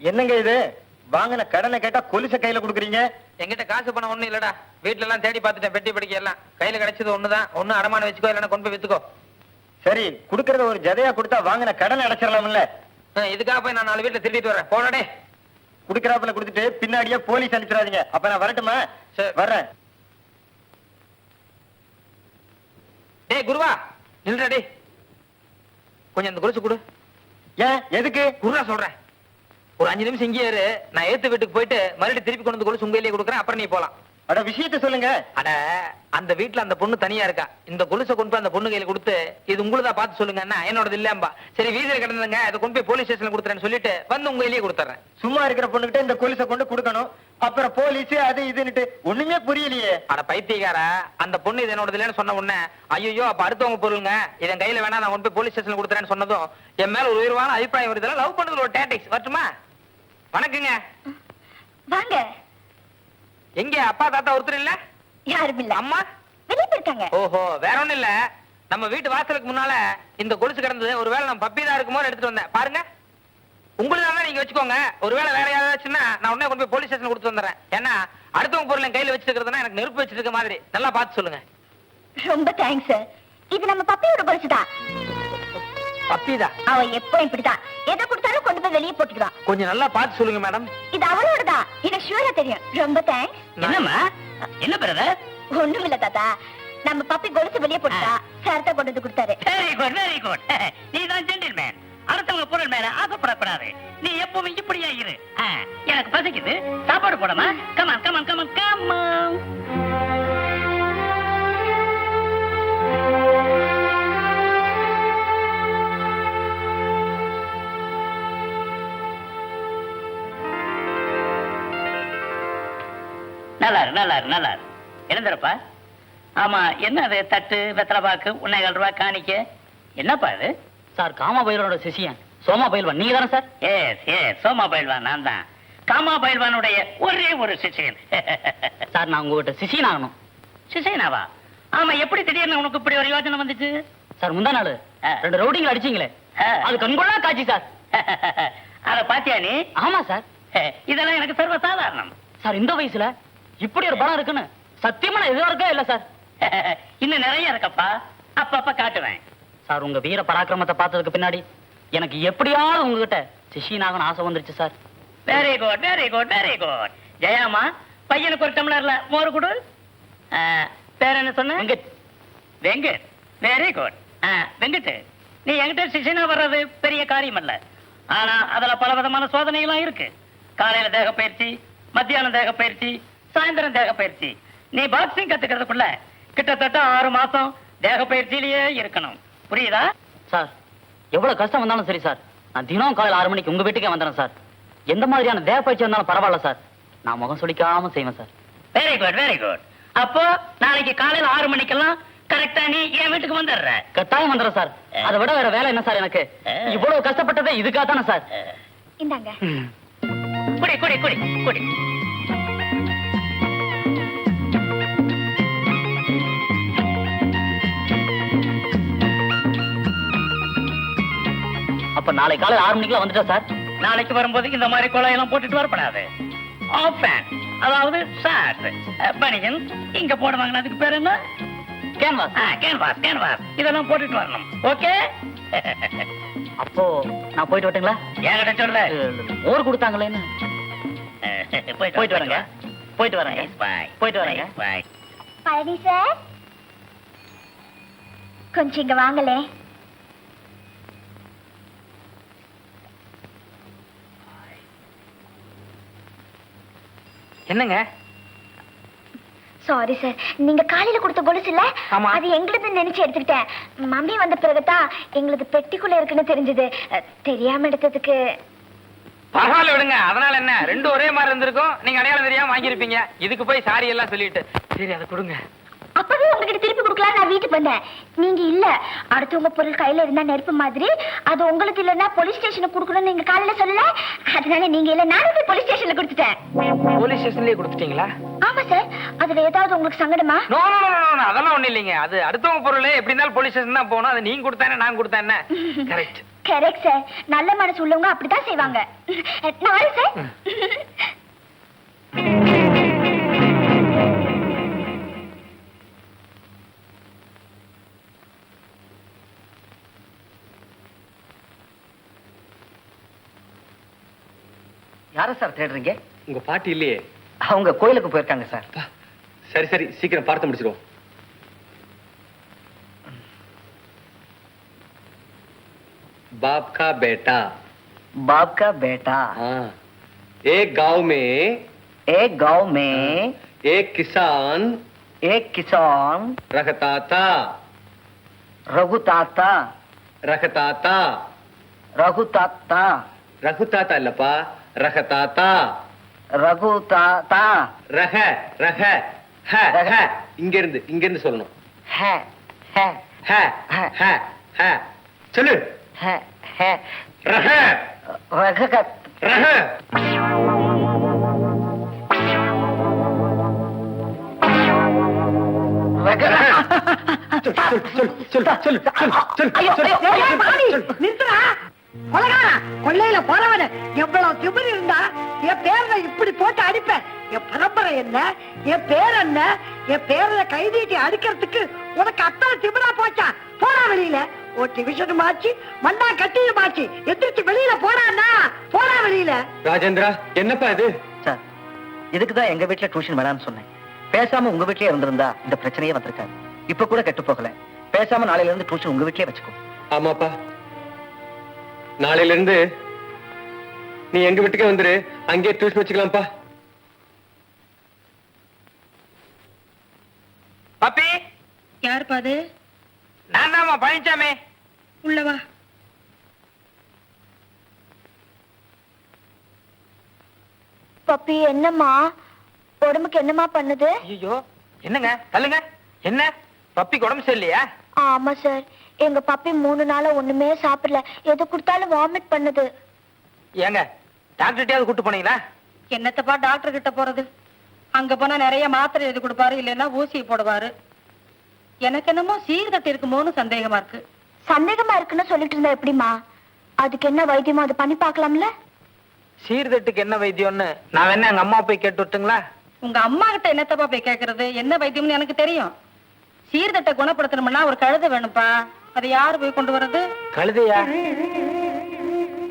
என்னங்க இது? வாங்கின கடனை கேட்டா கொலுச கையில குடுக்குறீங்க? என்கிட்ட காசு பணம் ஒண்ணும் இல்லடா. வீட்ல எல்லாம் தேடி பார்த்துட்டேன் பெட்டி படிக்க எல்லாம். கையில கிடைச்சது ஒண்ணுதான். ஒண்ணு அடமான வச்சுக்கோ இல்லைன்னா கொண்டு போய் வித்துக்கோ. சரி குடுக்கறத ஒரு ஜதையா கொடுத்தா வாங்கின கடனை அடைச்சிடலாம்ல. இதுக்காக போய் நான் நாலு வீட்டுல திருடிட்டு வரேன். போனடே குடுக்கறாப்புல கொடுத்துட்டு பின்னாடியே போலீஸ் அனுப்பிச்சிடாதீங்க. அப்ப நான் வரட்டுமா. வர்றேன். டேய் குருவா நில்றா டேய். கொஞ்சம் அந்த கொலுசு கொடு. ஏன் எதுக்கு? குருவா சொல்றேன் ஒரு அஞ்சு நிமிஷம் இங்கே இரு. நான் ஏத்து வீட்டுக்கு போயிட்டு மறுபடியும் திருப்பி கொண்டு வந்து கொலுசு உங்க கொடுக்குறேன். அப்புறம் நீ போலாம். அட விஷயத்த சொல்லுங்க. அட அந்த வீட்ல அந்த பொண்ணு தனியா இருக்கா? இந்த கொலுசை கொண்டு போய் அந்த பொண்ணு கையில கொடுத்து இது உங்களுதா பார்த்து சொல்லுங்கன்னா என்னோடது இல்லம்பா சரி வீதியில கிடந்ததுங்க அதை கொண்டு போய் போலீஸ் ஸ்டேஷன்ல கொடுத்துறேன்னு சொல்லிட்டு வந்து உங்க கையிலேயே கொடுத்துறேன். சும்மா இருக்கிற பொண்ணுகிட்ட இந்த கொலுசை கொண்டு கொடுக்கணும். அப்புறம் போலீஸ் அது இதுன்னுட்டு ஒண்ணுமே புரியலையே. அட பைத்தியக்கார அந்த பொண்ணு இது என்னோடது இல்லைன்னு சொன்ன உடனே ஐயோ அப்ப அடுத்தவங்க பொருளுங்க இதன் கையில வேணா நான் கொண்டு போய் போலீஸ் ஸ்டேஷன்ல கொடுத்துறேன்னு சொன்னதும் என் மேல ஒரு உயர்வான அபிப்பிராயம் வருதுல லவ் பண்ணதுல ஒரு டேட்டிக்ஸ் வரட்டுமா? வணக்கங்க. வாங்க. எங்க? அப்பா தாத்தா ஒருத்தர் இல்ல? யாரும் இல்ல. அம்மா? வெளியே போயிருக்காங்க ஓஹோ வேற ஒண்ணும் இல்ல. நம்ம வீட்டு வாசலுக்கு முன்னால இந்த கொலுசு கிடந்தது. ஒருவேளை நம்ம பப்பி தான் இருக்குமோ எடுத்துட்டு வந்தேன். பாருங்க. உங்களுக்கு தான் நீங்க வச்சுக்கோங்க. ஒருவேளை வேற யாராச்சுன்னா நான் உடனே கொண்டு போய் போலீஸ் ஸ்டேஷன் கொடுத்து வந்துடுறேன். ஏன்னா அடுத்தவங்க பொருள் கையில வச்சிருக்கிறதுனா எனக்கு நெருப்பு வச்சிட்டு இருக்க மாதிரி. நல்லா பார்த்து சொல்லுங்க. ரொம்ப தேங்க்ஸ் இது நம்ம பப்பியோட பொரிச்சுதான் பப்பி தான் அவ எப்போ இப்படிதான் எதை கொடுத்தாலும் கொண்டு போய் வெளியே போட்டுக்குவான் கொஞ்சம் நல்லா பார்த்து சொல்லுங்க மேடம். இது அவளோடதான் எனக்கு ஷூரா தெரியும். ரொம்ப தேங்க்ஸ் என்னம்மா? என்ன பிரதர் ஒண்ணும் இல்ல தாத்தா. நம்ம பப்பி கொலுசு வெளியே போட்டுட்டா. சார்த்தா கொண்டு வந்து கொடுத்தாரு. வெரி குட் வெரி குட் நீ தான் ஜென்டில்மேன் அடுத்தவங்க பொருள் மேல ஆசைப்படக்கூடாது. நீ எப்பவும் இப்படியா இரு. எனக்கு பசிக்குது. சாப்பாடு போடமா எழுந்துருப்பா ஆமா என்ன அது? தட்டு வெத்தலை பாக்கு உன்னைகள் ரூபாய் காணிக்க. என்னப்பா இது? Sir gamma பயிலோட சிஷியன். சோமா பயில்வான் நீங்க தானே sir? Yes yes Soma Pailwan நான் தான். காமா பயில்வானுடைய ஒரே ஒரு சிஷியன். சார் நான் உங்ககிட்ட சிஷியன் ஆகணும். சிஷியனாவா? ஆமா எப்படி திடீர்னு உனக்கு இப்படி ஒரு யோசனை வந்துச்சு? சார் முந்தா நாள். ரெண்டு ரவுடிங்களை அடிச்சீங்களே. அது கண்கொள்ளா காட்சி சார். அத பாத்தியா நீ? ஆமா சார். இதெல்லாம் எனக்கு சர்வ சாதாரணம் சார் இந்த வயசுல இப்படி ஒரு படம் இருக்குன்னு சத்தியமா நான் எதிர்பார்க்கவே இல்ல சார். இன்னும் நிறைய இருக்கப்பா. அப்பப்ப காட்டுவேன். சார் உங்க வீர பராக்கிரமத்தை பார்த்ததுக்கு பின்னாடி எனக்கு எப்படியாவது உங்ககிட்ட சிஷியன் ஆகணும் ஆசை வந்துருச்சு sir. Very good very good very good Jayama பையனுக்கு ஒரு டம்ளர்ல மோர் கொடு. பேர் என்ன சொன்ன? வெங்கட். வெங்கட். வெரி குட் வெங்கட் நீ என்கிட்ட சிஷனா வர்றது பெரிய காரியம் அல்ல ஆனா அதுல பல விதமான சோதனைகளும் இருக்கு. காலையில தேக பயிற்சி மத்தியானம் தேக பயிற்சி சாயந்தரம் தேக பயிற்சி நீ பாக்ஸிங் கத்துக்கிறதுக்குள்ள கிட்டத்தட்ட ஆறு மாசம் தேக பயிற்சியிலேயே இருக்கணும். புரியுதா? சார் எவ்வளவு கஷ்டம் வந்தாலும் சரி சார். நான் தினம் காலையில் ஆறு மணிக்கு உங்க வீட்டுக்கே வந்துடுறேன் சார். எந்த மாதிரியான தேவ பயிற்சி வந்தாலும் பரவாயில்ல சார். நான் முகம் சுளிக்காம செய்வேன் sir. Very good very good அப்போ நாளைக்கு காலையில ஆறு மணிக்கெல்லாம் கரெக்டா நீ என் வீட்டுக்கு வந்துடுற. கட்டாயம் வந்துடுறேன் சார். அதை விட வேற வேலை என்ன சார் எனக்கு? இவ்வளவு கஷ்டப்பட்டதே இதுக்காக தானே சார் இந்தாங்க. குடி குடி குடி குடி. அப்ப நாளை காலையில் ஆறு மணிக்கெல்லாம் வந்துட்டா சார்? நாளைக்கு வரும்போது இந்த மாதிரி குழையெல்லாம் போட்டுட்டு வரப்படாது. ஆஃப் அதாவது ஷார்ட் பனியன் இங்க போடுவாங்க அதுக்கு பேர் என்ன? கேன்வாஸ் கேன்வாஸ் கேன்வாஸ் இதெல்லாம் போட்டுட்டு வரணும். ஓகே அப்போ நான் போயிட்டு வரட்டுங்களா? என்கிட்ட சொல்லு மோர் கொடுத்தாங்களேன்னு. போயிட்டு வரேங்க. போயிட்டு வரேங்க. பாய் போயிட்டு வரேங்க. பழனி சார்? கொஞ்சம் இங்க வாங்களே என்னங்க? சாரி சார் நீங்க காலையில கொடுத்த கொலுசு இல்ல. அது எங்களுது நினைச்சு எடுத்துக்கிட்டேன். மம்மி வந்த பிறகுதான் எங்களுக்கு பெட்டிக்குள்ள இருக்குன்னு தெரிஞ்சது. தெரியாம எடுத்ததுக்கு. பரவாயில்ல விடுங்க. அதனால என்ன? ரெண்டும் ஒரே மாதிரி இருந்திருக்கும். நீங்க அடையாளம் தெரியாம வாங்கியிருப்பீங்க. இதுக்கு போய் சாரி எல்லாம் சொல்லிட்டு. சரி அதை கொடுங்க. அப்பவே உங்ககிட்ட திருப்பி கொடுக்கலாம் நான் வீட்டுக்கு வந்தேன். நீங்க இல்ல. அடுத்தவங்க பொருள் கையில இருந்தா நெருப்பு மாதிரி. அது உங்களுக்கு இல்லன்னா போலீஸ் ஸ்டேஷனுக்கு கொடுக்கணும்னு நீங்க காலையில சொல்லல. அதனால நீங்க இல்ல நானே போய் போலீஸ் ஸ்டேஷன்ல கொடுத்துட்டேன். போலீஸ் ஸ்டேஷன்லயே கொடுத்துட்டீங்களா? ஆமா சார் அதுல ஏதாவது உங்களுக்கு சங்கடமா? நோ அதெல்லாம் ஒண்ணும் இல்லைங்க. அது அடுத்தவங்க பொருள் எப்படி இருந்தாலும் போலீஸ் ஸ்டேஷன் தான் போகணும். அது நீங்க கொடுத்தானே நான் கொடுத்தேன் கரெக்ட் கரெக்ட் சார் நல்ல மனசு உள்ளவங்க அப்படிதான் செய்வாங்க. நாலு சார் யார சார் தேடுறீங்க உங்க பாட்டி இல்லையே அவங்க கோயிலுக்கு போயிருக்காங்க சார் சரி சரி சீக்கிரம் பார்த்து முடிச்சிருவோம் बाप का बेटा बाप का बेटा हाँ एक गांव में एक गांव में एक किसान एक किसान रखता था रघु ताता रखता था रघु ताता रखता था लपा ரக தாத்தா. ரகு தாத்தா. ரக ரக ஹ ஹ. இங்க இருந்து இங்க இருந்து சொல்லணும். ஹ ஹ. ஹ ஹ ஹ. சொல்லு. ஹ ஹ. ரக. ரக ரக. சொல்லு சொல்லு சொல்லு சொல் சொல்லு சொல்லு சொல்லு சொல்லு கொலகாரா கொள்ளையில போறவன எவ்வளவு திமிர் இருந்தா என் பேர்ல இப்படி போட்டு அடிப்பேன். என் பரம்பரை என்ன? என் பேர் என்ன? என் பேர்ல கைதீட்டி அடிக்கிறதுக்கு உனக்கு அத்தனை திமிரா போச்சா? போடா வெளியில. ஒரு டிவிஷன் மாச்சு மண்ணா கட்டியும் மாச்சு. எந்திரிச்சு வெளியில போடாண்ணா போடா வெளியில. ராஜேந்திரா என்னப்பா இது? சார் இதுக்கு தான் எங்க வீட்ல டியூஷன் வேணாம்னு சொன்னேன். பேசாம உங்க வீட்லயே இருந்திருந்தா இந்த பிரச்சனையே வந்திருக்காது. இப்ப கூட கெட்டு போகல. பேசாம நாளையில இருந்து டியூஷன் உங்க வீட்லயே வச்சுக்கோ. ஆமாப்பா. நாளையில இருந்து நீ எங்க வீட்டுக்கே வந்துரு. அங்கேயே டியூஷன் வச்சுக்கலாம்ப்பா. பப்பி! யார் பாது நான் தான்மா பழனிச்சாமி உள்ளவா பப்பி என்னம்மா? உடம்புக்கு என்னம்மா பண்ணுது? ஐயோ என்னங்க? தள்ளுங்க. என்ன? பப்பிக்கு உடம்பு சரியில்லையா? ஆமா சார். எங்க பப்பி மூணு நாளா ஒண்ணுமே சாப்பிடல. எது கொடுத்தாலும் வாமிட் பண்ணுது. ஏங்க டாக்டர்கிட்டயாவது கூட்டு போனீங்களா? என்னத்தப்பா டாக்டர் கிட்ட போறது? அங்க போனா நிறைய மாத்திரை எழுதி கொடுப்பாரு இல்லைன்னா ஊசி போடுவாரு. எனக்கு என்னமோ சீர்தட்டு இருக்குமோன்னு சந்தேகமா இருக்கு. சந்தேகமா இருக்குன்னு சொல்லிட்டு இருந்தா எப்படிம்மா? அதுக்கு என்ன வைத்தியமோ அது பண்ணி பார்க்கலாம்ல? சீர்தட்டுக்கு என்ன வைத்தியம்னு நான் வேணா எங்க அம்மா போய் கேட்டு விட்டுங்களா? உங்க அம்மா கிட்ட என்னத்தப்பா போய் கேக்குறது? என்ன வைத்தியம்னு எனக்கு தெரியும். சீர்தட்டை குணப்படுத்தணும்னா ஒரு கழுதை வேணும்ப்பா. அதை யாரு போய் கொண்டு வர்றது? கழுதையா?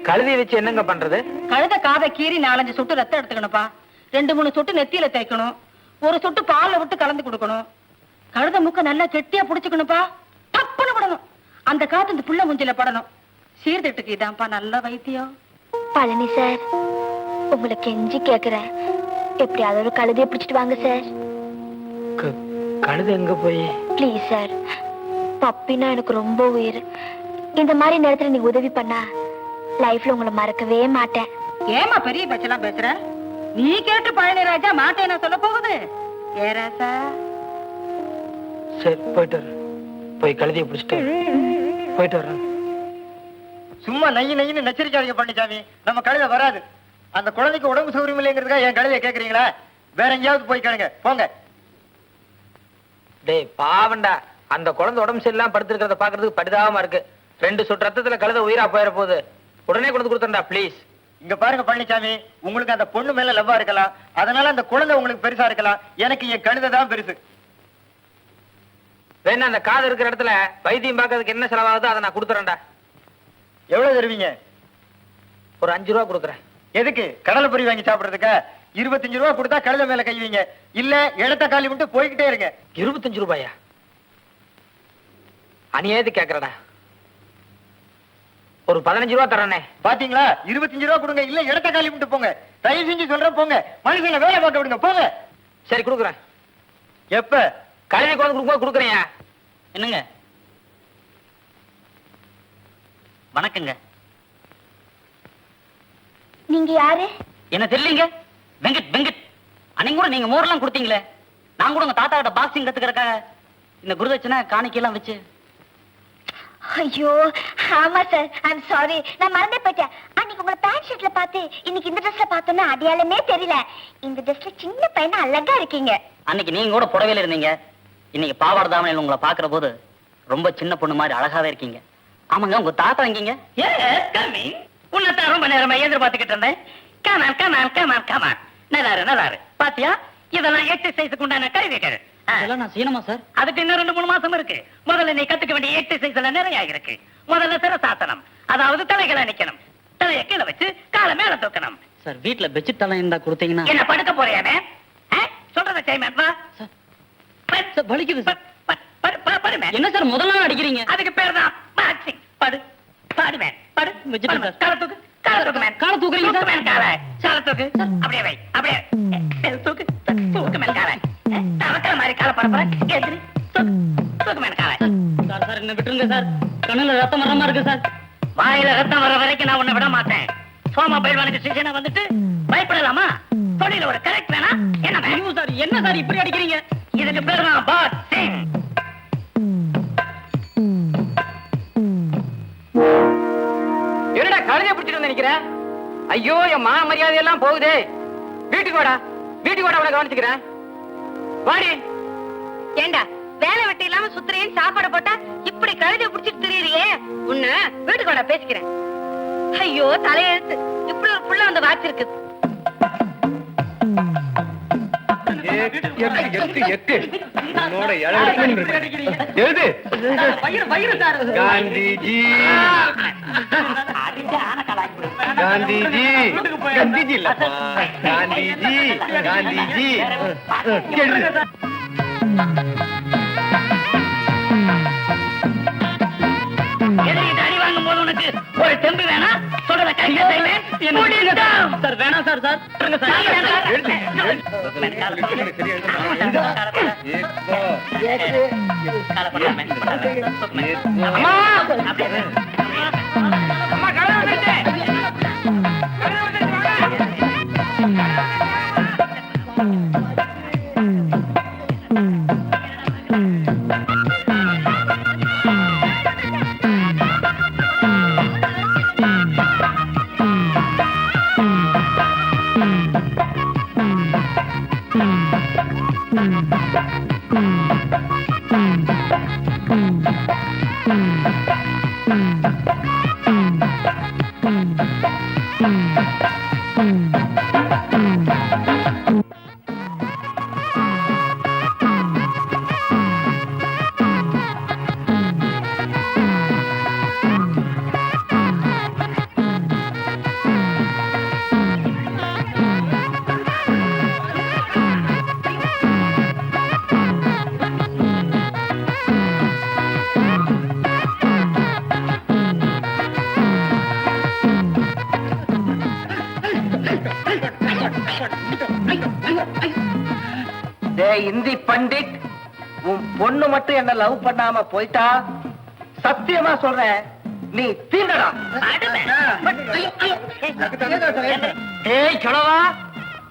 கழுதையை வச்சு என்னங்க பண்றது? கழுதை காதை கீறி நாலஞ்சு சொட்டு ரத்தம் எடுத்துக்கணும்ப்பா. ரெண்டு மூணு சொட்டு நெத்தியில தேய்க்கணும். ஒரு சொட்டு பால்ல விட்டு கலந்து கொடுக்கணும். கழுதை முக்க நல்லா கெட்டியா புடிச்சுக்கணும்ப்பா. தப்புன்னு விடணும். அந்த காத்து இந்த புள்ள முஞ்சில படணும். சீர்திட்டுக்கு இதான்ப்பா நல்ல வைத்தியம். பழனி சார் உங்களை கெஞ்சி கேக்குறேன். எப்படியாவது ஒரு கழுதையை பிடிச்சிட்டு வாங்க சார். கழுதை எங்க போய்? ப்ளீஸ் சார் பப்பினா எனக்கு ரொம்ப உயிர். இந்த மாதிரி நேரத்துல நீங்க உதவி பண்ணா லைஃப்ல உங்களை மறக்கவே மாட்டேன். ஏமா பெரிய பேச்செல்லாம் பேசுற? நீ கேட்டு பழனி ராஜா மாட்டேனா சொல்ல போகுது? ஏ ராசா? சரி போயிட்டு போய் கழுதையை பிடிச்சிட்டு போயிட்டு வரேன் சும்மா நெய் நெய்னு நச்சரிக்காதீங்க பண்ணிச்சாமி நம்ம கழுதை வராது. அந்த குழந்தைக்கு உடம்பு சௌகரியம் இல்லைங்கிறதுக்காக என் கழுதையை கேக்குறீங்களா? வேற எங்கேயாவது போய் கேளுங்க. போங்க. டேய் பாவண்டா அந்த குழந்தை உடம்பு சரியில்லாம படுத்திருக்கிறத பாக்குறதுக்கு பரிதாபமா இருக்கு. ரெண்டு சொட்டு ரத்தத்துல கழுதை உயிரா போயிட போகுது உடனே கொண்டு கொடுத்துருந்தா ப்ளீஸ் இங்க பாருங்க பழனிசாமி உங்களுக்கு அந்த பொண்ணு மேல லவ்வா இருக்கலாம். அதனால அந்த குழந்தை உங்களுக்கு பெருசா இருக்கலாம். எனக்கு என் கழுதை தான் பெருசு. வேணா அந்த காது இருக்கிற இடத்துல வைத்தியம் பார்க்கறதுக்கு என்ன செலவாகுதோ அதை நான் கொடுத்துறேன்டா. எவ்வளவு தருவீங்க? ஒரு அஞ்சு ரூபா கொடுக்குறேன். எதுக்கு? கடலை பொரி வாங்கி சாப்பிடுறதுக்கா? இருபத்தஞ்சு ரூபா கொடுத்தா கழுதை மேல கைவீங்க இல்ல இடத்த காலி விட்டு போய்கிட்டே இருங்க. இருபத்தஞ்சு ரூபாயா? அநியாயத்து கேக்குறடா? ஒரு பதினஞ்சு ரூபா தரேனே. பாத்தீங்களா? இருபத்தஞ்சு ரூபா கொடுங்க இல்ல இடத்த காலி விட்டு போங்க. தயவு செஞ்சு சொல்றேன் போங்க. மனுஷங்க வேலை பார்க்க விடுங்க போங்க. சரி கொடுக்குறேன். எப்ப? கழுவி கொண்டு கொடுக்கும்போது கொடுக்குறேன் என்னங்க? வணக்கங்க. நீங்க யாரு? என்ன தெரியலீங்க? வெங்கட் வெங்கட். அன்னைக்கு கூட நீங்க மோர்லாம் கொடுத்தீங்களே. நான் கூட உங்க தாத்தா கிட்ட பாக்ஸிங் கத்துக்கிறக்காக இந்த குருதட்சணை காணிக்கையெல்லாம் வச்சு ஐயோ ஆமா சார் ஐம் சாரி நான் மறந்தே போயிட்டேன். அன்னைக்கு உங்களை பேண்ட் ஷர்ட்ல பார்த்து இன்னைக்கு இந்த ட்ரெஸ்ல பார்த்தோன்னா அடையாளமே தெரியல. இந்த ட்ரெஸ்ல சின்ன பையனா அழகா இருக்கீங்க. அன்னைக்கு நீங்க கூட புடவையில இருந்தீங்க. இன்னைக்கு பாவாடை தாமனையில் உங்களை பாக்குற போது ரொம்ப சின்ன பொண்ணு மாதிரி அழகாவே இருக்கீங்க. ஆமாங்க உங்க தாத்தா எங்கீங்க? உன்னைத்தான் ரொம்ப நேரமா எதிர்பார்த்துக்கிட்டு இருந்தேன். கமான் கமான் கமான் கமான் நல்லாரு நல்லாரு. பாத்தியா? இதெல்லாம் எக்ஸசைஸுக்கு உண்டான கருவிகள். அதெல்லாம் நான் செய்யணுமா சார்? அதுக்கு இன்னும் ரெண்டு மூணு மாசம் இருக்கு. முதல்ல நீ கத்துக்க வேண்டிய எக்ஸசைஸ்ல நிறைய இருக்கு முதல்ல சிரசாசனம் அதாவது தலைகளை நிக்கணும். தலையை கீழே வச்சு காலை மேல தூக்கணும். சார் வீட்ல பெட்ஷீட் எல்லாம் இருந்தா கொடுத்தீங்கன்னா என்ன படுக்க போறியானே சொல்றத வா சார், வலிக்குது. என்ன சார் முதல்ல அடிக்கிறீங்க? அதுக்கு பேர் தான் பாக்ஸிங் படு. பாடுவேன் படு. காலை தூக்கு. காலை தூக்கு மேன் காலை தூக்குறீங்க சார்? தூக்கு மேன் காலை. காலை தூக்கு. அப்படியே வை. அப்படியே. தூக்கு. தூக்கு மேன் காலை. தவக்கிற மாதிரி காலை பரப்புற எதிரி தூக்கு தூக்கு மேன் காலை. சார் சார் என்ன விட்டுருங்க சார். கண்ணுல ரத்தம் வர மாதிரி இருக்கு சார். வாயில ரத்தம் வர வரைக்கும் நான் உன்னை விட மாட்டேன். சோமா பயில்வானுக்கு சிஷனா வந்துட்டு பயப்படலாமா? தொழில ஒரு கரெக்ட் வேணா? என்ன மேன்? ஐயோ சார் என்ன சார் இப்படி அடிக்கிறீங்க? இதுக்கு பேர் தான் பாட் சிங். என்னடா கழுதைய பிடிச்சிட்டு வந்து நிக்கிற? ஐயோ என் மான மரியாதை எல்லாம் போகுதே. வீட்டுக்கு வாடா. வீட்டுக்கு வாடா உன கவனிச்சுக்கிறேன். வாடி. ஏண்டா வேலை வெட்டி இல்லாம சுத்துறேன் சாப்பாடு போட்டா இப்படி கழுதை புடிச்சிட்டு திரியறியே? உன்ன வீட்டுக்கு பேசிக்கிறேன். ஐயோ தலையெழுத்து. இப்படி ஒரு புள்ள வந்து வாச்சிருக்கு. காந்திஜி. காந்திஜி. காந்திஜி இல்லப்பா. காந்திஜி. காந்திஜி. ஒரு தெம்பு வேணா? சார் வேணாம் சார் சார். அம்மா! இந்தி பண்டிட் உன் பொண்ணு மட்டும் என்ன லவ் பண்ணாம போயிட்டா? சத்தியமா சொல்றேன் நீ தீண்டடா ஏய்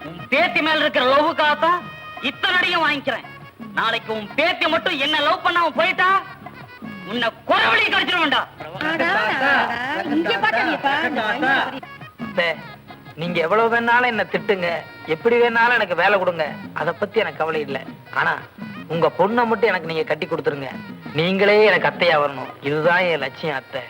உன் பேத்தி மேல இருக்கிற லவ்வுக்காக இத்தனை அடியும் வாங்கிக்கிறேன். நாளைக்கு உன் பேத்தி மட்டும் என்ன லவ் பண்ணாம போயிட்டா உன்னை குறவழி அத்தை, நீங்க எவ்வளவு வேணாலும் என்ன திட்டுங்க. எப்படி வேணாலும் எனக்கு வேலை கொடுங்க. அதை பத்தி எனக்கு கவலை இல்லை. ஆனா உங்க பொண்ணை மட்டும் எனக்கு நீங்க கட்டி கொடுத்துருங்க. நீங்களே எனக்கு அத்தையா வரணும். இதுதான் என் லட்சியம் அத்தை.